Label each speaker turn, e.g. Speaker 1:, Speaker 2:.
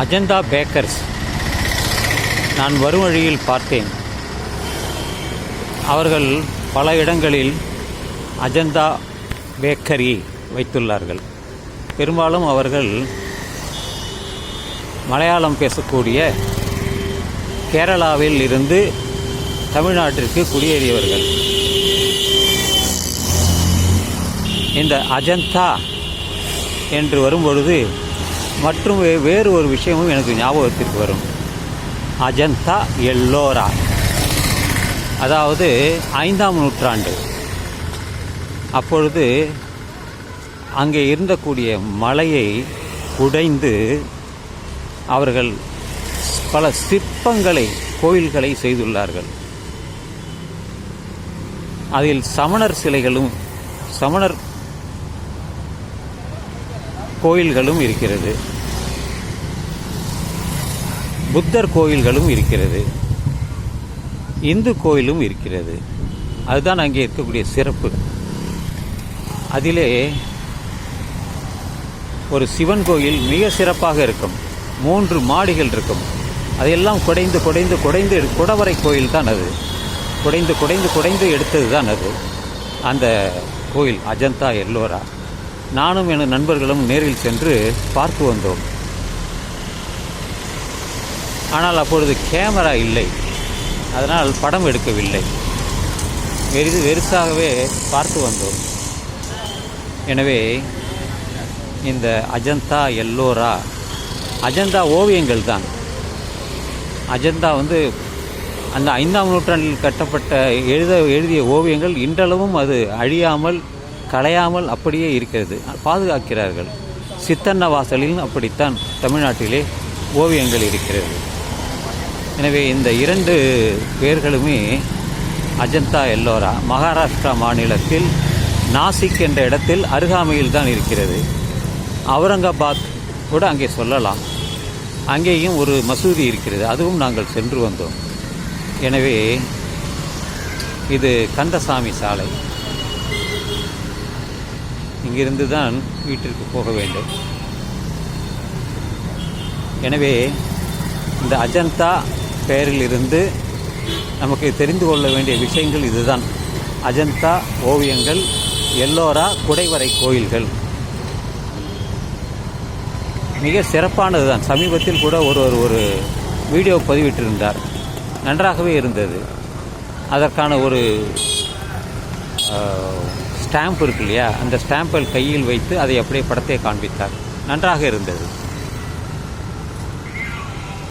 Speaker 1: Ajanta bakers. நான் வரும் வழியில் பார்த்தேன். அவர்கள் பல இடங்களில் அஜந்தா பேக்கரி வைத்துள்ளார்கள். பெரும்பாலும் அவர்கள் மலையாளம் பேசக்கூடிய கேரளாவில் இருந்து தமிழ்நாட்டிற்கு குடியேறியவர்கள். இந்த அஜந்தா என்று வரும்பொழுது மற்றும் வே- வேறு ஒரு விஷயமும் எனக்கு ஞாபகத்திற்கு வரும். அஜந்தா எல்லோரா. அதாவது ஐந்தாம் நூற்றாண்டு. அப்பொழுது அங்கே இருந்தக்கூடிய மலையை உடைந்து அவர்கள் பல சிற்பங்களை கோயில்களை செய்துள்ளார்கள். அதில் சமணர் சிலைகளும் சமணர் கோயில்களும் இருக்கிறது. புத்தர் கோயில்களும் இருக்கிறது. இந்து கோயிலும் இருக்கிறது. அதுதான் அங்கே இருக்கக்கூடிய சிறப்பு. அதிலே ஒரு சிவன் கோயில் மிக சிறப்பாக இருக்கும். மூன்று மாடிகள் இருக்கும். அதையெல்லாம் குடைந்து குடைந்து குடைந்து குடவரை கோயில் தான் அது. குடைந்து குடைந்து குடைந்து எடுத்தது தான் அது. அந்த கோயில் அஜந்தா எல்லோரா. நானும் எனது நண்பர்களும் நேரில் சென்று பார்த்து வந்தோம். ஆனால் அப்பொழுது கேமரா இல்லை. அதனால் படம் எடுக்கவில்லை. வெறிது வெறுசாகவே பார்த்து வந்தோம். எனவே இந்த அஜந்தா எல்லோரா? அஜந்தா ஓவியங்கள் தான். அஜந்தா வந்து அந்த ஐந்தாம் நூற்றாண்டில் கட்டப்பட்ட எழுத எழுதிய ஓவியங்கள் இன்றளவும் அது அழியாமல் கலையாமல் அப்படியே இருக்கிறது. பாதுகாக்கிறார்கள். சித்தன்ன வாசலிலும் அப்படித்தான் தமிழ்நாட்டிலே ஓவியங்கள் இருக்கிறது. எனவே இந்த இரண்டு பேர்களுமே அஜந்தா எல்லோரா மகாராஷ்டிரா மாநிலத்தில் நாசிக் என்ற இடத்தில் அருகாமையில் தான் இருக்கிறது. அவுரங்காபாத் கூட அங்கே சொல்லலாம். அங்கேயும் ஒரு மசூதி இருக்கிறது. அதுவும் நாங்கள் சென்று வந்தோம். எனவே இது கந்தசாமி சாலை. இங்கிருந்து தான் வீட்டிற்கு போக வேண்டும். எனவே இந்த அஜந்தா பெயரிலிருந்து நமக்கு தெரிந்து கொள்ள வேண்டிய விஷயங்கள் இதுதான். அஜந்தா ஓவியங்கள் எல்லோரா குடைவரை கோயில்கள். மிக சிறப்பானது தான் சமீபத்தில் கூட ஒருவர் ஒரு வீடியோ பதிவிட்டிருந்தார். நன்றாகவே இருந்தது. அதற்கான ஒரு ஸ்டாம்ப் இருக்கு இல்லையா அந்த ஸ்டாம்பை கையில் வைத்து அதை அப்படியே படத்தை காண்பித்தார். நன்றாக இருந்தது.